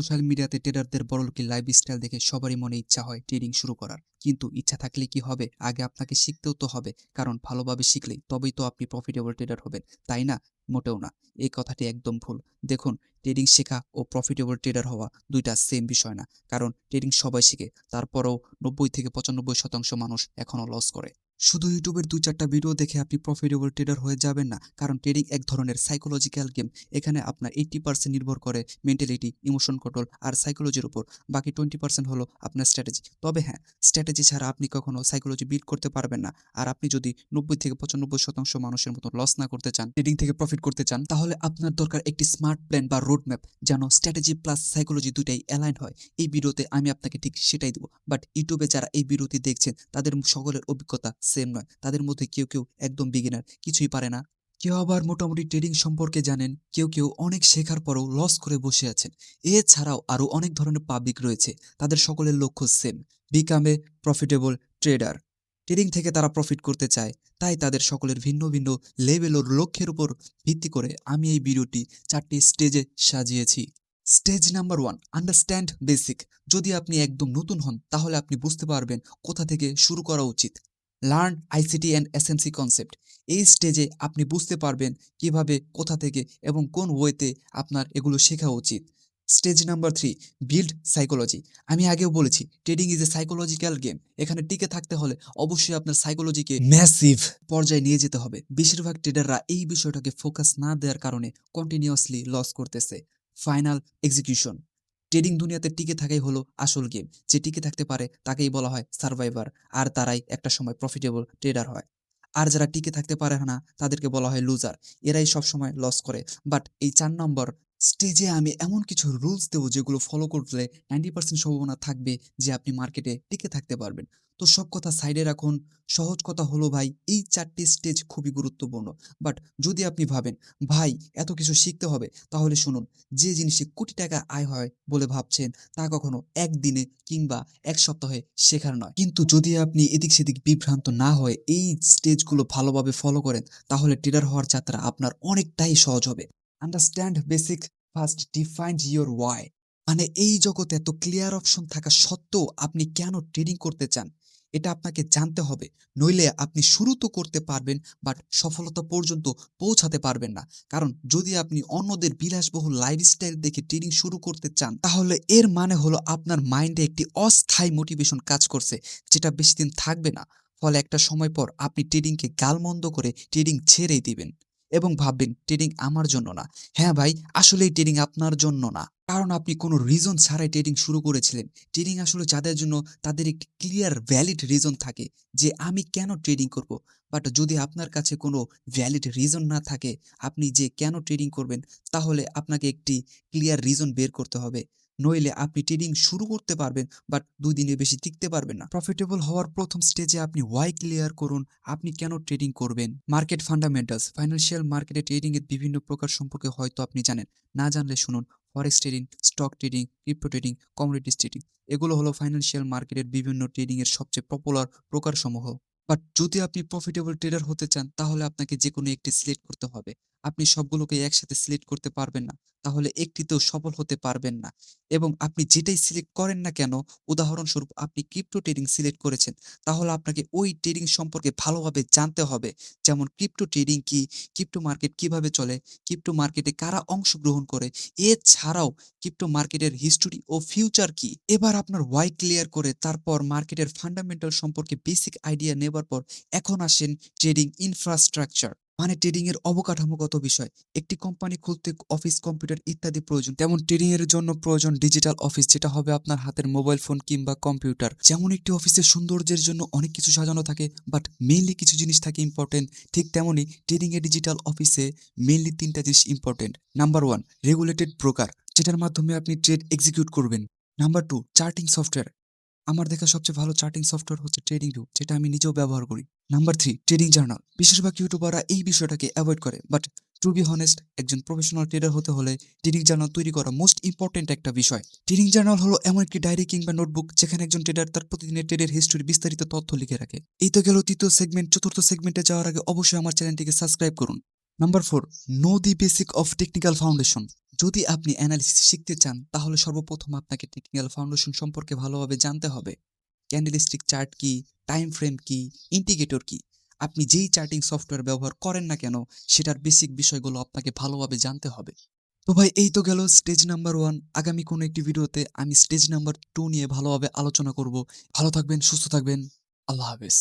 Social মিডিয়াতে ট্রেডারদের বড়লোকি lifestyle দেখে সবারই মনে ইচ্ছা হয় ট্রেডিং শুরু করার। কিন্তু ইচ্ছা থাকলে কি হবে? আগে আপনাকে শিখতেও তো হবে। কারণ ভালোভাবে শিখলেই তবেই তো আপনি প্রফিটেবল ট্রেডার হবেন। তাই না? মোটেও না। এই কথাটি একদম ভুল। দেখুন ট্রেডিং শেখা ও প্রফিটেবল ট্রেডার হওয়া দুইটা সেম বিষয় না। কারণ ট্রেডিং সবাই শিখে, তারপরেও নব্বই থেকে পঁচানব্বই শতাংশ মানুষ এখনও লস করে। শুধু ইউটিউবের দু চারটা ভিডিও দেখে আপনি প্রফিটেবল ট্রেডার হয়ে যাবেন না। কারণ ট্রেডিং এক ধরনের সাইকোলজিক্যাল গেম এখানে আপনার এইট্টি পার্সেন্ট নির্ভর করে মেন্টালিটি ইমোশন কন্ট্রোল আর সাইকোলজির উপর। বাকি টোয়েন্টি পার্সেন্ট হলো আপনার স্ট্র্যাটেজি তবে হ্যাঁ স্ট্র্যাটেজি ছাড়া আপনি কখনো সাইকোলজি বিল্ড করতে পারবেন না। আর আপনি যদি নব্বই থেকে পঁচানব্বই শতাংশ মানুষের মতো লস না করতে চান ট্রেডিং থেকে প্রফিট করতে চান, তাহলে আপনার দরকার একটি স্মার্ট প্ল্যান বা রোড ম্যাপ যেন স্ট্র্যাটেজি প্লাস সাইকোলজি দুটাই অ্যালাইন হয়। এই ভিডিওতে আমি আপনাকে ঠিক সেটাই দেবো। বাট ইউটিউবে যারা এই ভিডিওটি দেখছেন, তাদের সকলের অভিজ্ঞতা সেম নয়। তাদের মধ্যে কেউ কেউ একদম বিগিনার কিছুই পারে না। কেউ আবার মোটামুটি ট্রেডিং সম্পর্কে জানেন, কেউ কেউ অনেক শেখার পরও লস করে বসে আছেন। এছাড়াও আরও অনেক ধরনের পাবলিক রয়েছে, তাদের সকলের লক্ষ্য same become a profitable trader trading থেকে তারা প্রফিট করতে চায়, তাই তাদের সকলের ভিন্ন ভিন্ন লেভেল ও লক্ষ্যের উপর ভিত্তি করে আমি এই ভিডিওটি চারটি স্টেজে সাজিয়েছি। Stage number one understand basic যদি আপনি একদম নতুন হন, তাহলে আপনি বুঝতে পারবেন কোথা থেকে শুরু করা উচিত। Learn ICT and SMC concept এই স্টেজে আপনি বুঝতে পারবেন কীভাবে কোথা থেকে এবং কোন ওয়েতে আপনার এগুলো শেখা উচিত। Stage number three build psychology আমি আগেও বলেছি trading is a psychological game এখানে টিকে থাকতে হলে অবশ্যই আপনার সাইকোলজিকে ম্যাসিভ পর্যায়ে নিয়ে যেতে হবে। বেশিরভাগ ট্রেডাররা এই বিষয়টাকে ফোকাস না দেওয়ার কারণে কন্টিনিউয়াসলি লস করতেছে। ফাইনাল এক্সিকিউশন ট্রেডিং দুনিয়াতে টিকে থাকাই হলো আসল গেম যে টিকে থাকতে পারে তাকেই বলা হয় সার্ভাইভার আর তারাই একটা সময় প্রফিটেবল ট্রেডার হয়। আর যারা টিকে থাকতে পারে না, তাদেরকে বলা হয় লুজার এরাই সবসময় লস করে। বাট এই চার নম্বর স্টেজে আমি এমন কিছু রুলস দেবো যেগুলো ফলো করলে নাইনটি পার্সেন্ট সম্ভাবনা থাকবে যে আপনি মার্কেটে টিকে থাকতে পারবেন। তো সব কথা সাইডে রাখুন। সহজ কথা হলো ভাই, এই চারটি স্টেজ খুবই গুরুত্বপূর্ণ। বাট যদি আপনি ভাবেন, ভাই, এত কিছু শিখতে হবে, তাহলে শুনুন, যে জিনিসে কোটি টাকা আয় হয় বলে ভাবছেন, তা কখনো একদিনে কিংবা এক সপ্তাহে শেখার নয়। কিন্তু যদি আপনি এদিক সেদিক বিভ্রান্ত না হয়ে এই স্টেজগুলো ভালোভাবে ফলো করেন, তাহলে ট্রেডার হওয়ার যাত্রা আপনার অনেকটাই সহজ হবে। Understand basic first defined your why মানে এই জগতে এত ক্লিয়ার অপশন থাকা সত্ত্বেও আপনি কেন ট্রেডিং করতে চান? এটা আপনাকে জানতে হবে। নইলে আপনি শুরু তো করতে পারবেন বাট সফলতা পর্যন্ত পৌঁছাতে পারবেন না। কারণ যদি আপনি অন্যদের বিলাসবহুল লাইফস্টাইল দেখে ট্রেডিং শুরু করতে চান, তাহলে এর মানে হলো আপনার মাইন্ডে একটি অস্থায়ী মোটিভেশন কাজ করছে, যেটা বেশি দিন থাকবে না। ফলে একটা সময় পর আপনি ট্রেডিংকে গালমন্দ করে ট্রেডিং ছেড়েই দিবেন। এবং ভাববেন ট্রেডিং আমার জন্য না। হ্যাঁ ভাই, আসলেই ট্রেডিং আপনার জন্য না। কারণ আপনি কোনো রিজন ছাড়াই ট্রেডিং শুরু করেছিলেন। ট্রেডিং আসলে যাদের জন্য তাদের একটি ক্লিয়ার ভ্যালিড রিজন থাকে যে আমি কেন ট্রেডিং করব। বাট যদি আপনার কাছে কোনো ভ্যালিড রিজন না থাকে, আপনি যে কেন ট্রেডিং করবেন, তাহলে আপনাকে একটি ক্লিয়ার রিজন বের করতে হবে। নইলে আপনি ট্রেডিং শুরু করতে পারবেন বাট দুই দিনের বেশি টিকতে পারবেন না। প্রফিটেবল হওয়ার প্রথম স্টেজে আপনি ওয়াই ক্লিয়ার করুন, আপনি কেন ট্রেডিং করবেন? মার্কেট ফান্ডামেন্টালস ফাইন্যান্সিয়াল মার্কেটে ট্রেডিং এর বিভিন্ন প্রকার সম্পর্কে হয়তো আপনি জানেন। না জানলে শুনুন forex trading stock trading crypto trading commodities trading এগুলো হলো ফাইন্যান্সিয়াল মার্কেটের বিভিন্ন ট্রেডিং এর সবচেয়ে পপুলার প্রকারসমূহ। বাট যদি আপনি প্রফিটেবল ট্রেডার হতে চান, তাহলে আপনাকে যে কোনো একটি সিলেক্ট করতে হবে। আপনি সবগুলোকে একসাথে সিলেক্ট করতে পারবেন না। তাহলে একটিতেও সফল হতে পারবেন না। এবং আপনি যেটাই সিলেক্ট করেন না কেন, উদাহরণস্বরূপ আপনি ক্রিপ্টো ট্রেডিং সিলেক্ট করেছেন, তাহলে আপনাকে ওই ট্রেডিং সম্পর্কে ভালোভাবে জানতে হবে। যেমন ক্রিপ্টো ট্রেডিং কি ক্রিপ্টো মার্কেট কীভাবে চলে ক্রিপ্টো মার্কেটে কারা অংশগ্রহণ করে, এছাড়াও ক্রিপ্টো মার্কেটের হিস্টোরি ও ফিউচার কি। এবার আপনার ওয়াই ক্লিয়ার করে, তারপর মার্কেটের ফান্ডামেন্টাল সম্পর্কে বেসিক আইডিয়া নেবার পর এখন আসেন ট্রেডিং ইনফ্রাস্ট্রাকচার মানে ট্রেডিং এর অবকাঠামোগত বিষয়। একটি কোম্পানি খুলতে অফিস কম্পিউটার ইত্যাদি প্রয়োজন। তেমন ট্রেডিং এর জন্য প্রয়োজন ডিজিটাল অফিস যেটা হবে আপনার হাতের মোবাইল ফোন কিংবা কম্পিউটার যেমন একটি অফিসের সৌন্দর্যের জন্য অনেক কিছু সাজানো থাকে বাট মেইনলি কিছু জিনিস থাকে ইম্পর্টেন্ট ঠিক তেমনই ট্রেডিং এর ডিজিটাল অফিসে মেইনলি তিনটা জিনিস important number one regulated broker যেটার মাধ্যমে আপনি ট্রেড এক্সিকিউট করবেন। নাম্বার টু চার্টিং সফটওয়্যার আমার দেখা সবচেয়ে ভালো চার্টিং সফটওয়্যার হচ্ছে ট্রেডিং ভিউ যেটা আমি নিজেও ব্যবহার করি। নাম্বার থ্রি ট্রেডিং জার্নাল বেশিরভাগ ইউটিউবাররা এই বিষয়টাকে অ্যাভয়েড করে বাট টু বি হনেস্ট একজন প্রফেশনাল ট্রেডার হতে হলে ট্রেডিং জার্নাল তৈরি করা মোস্ট ইম্পর্টেন্ট একটা বিষয়। ট্রেডিং জার্নাল হলো এমন একটি ডায়েরি কিংবা নোটবুক যেখানে একজন ট্রেডার তার প্রতিদিনের ট্রেডের হিস্টোরি বিস্তারিত তথ্য লিখে রাখে। এই তো গেল তৃতীয় সেগমেন্ট চতুর্থ সেগমেন্টে যাওয়ার আগে অবশ্যই আমার চ্যানেলটিকে সাবস্ক্রাইব করুন। Number four know the basic of technical foundation যদি আপনি অ্যানালিসিস শিখতে চান, তাহলে সর্বপ্রথম আপনাকে টেকনিক্যাল ফাউন্ডেশন সম্পর্কে ভালোভাবে জানতে হবে। ক্যান্ডেলস্টিক চার্ট কি টাইম ফ্রেম কি ইন্ডিকেটর কি? আপনি যেই চার্টিং সফটওয়্যার ব্যবহার করেন না কেন, সেটার বেসিক বিষয়গুলো আপনাকে ভালোভাবে জানতে হবে। তো ভাই, এই তো গেল স্টেজ নাম্বার ওয়ান আগামী কোনো একটি ভিডিওতে আমি স্টেজ নাম্বার টু নিয়ে ভালোভাবে আলোচনা করব। ভালো থাকবেন, সুস্থ থাকবেন। আল্লাহ হাফেজ।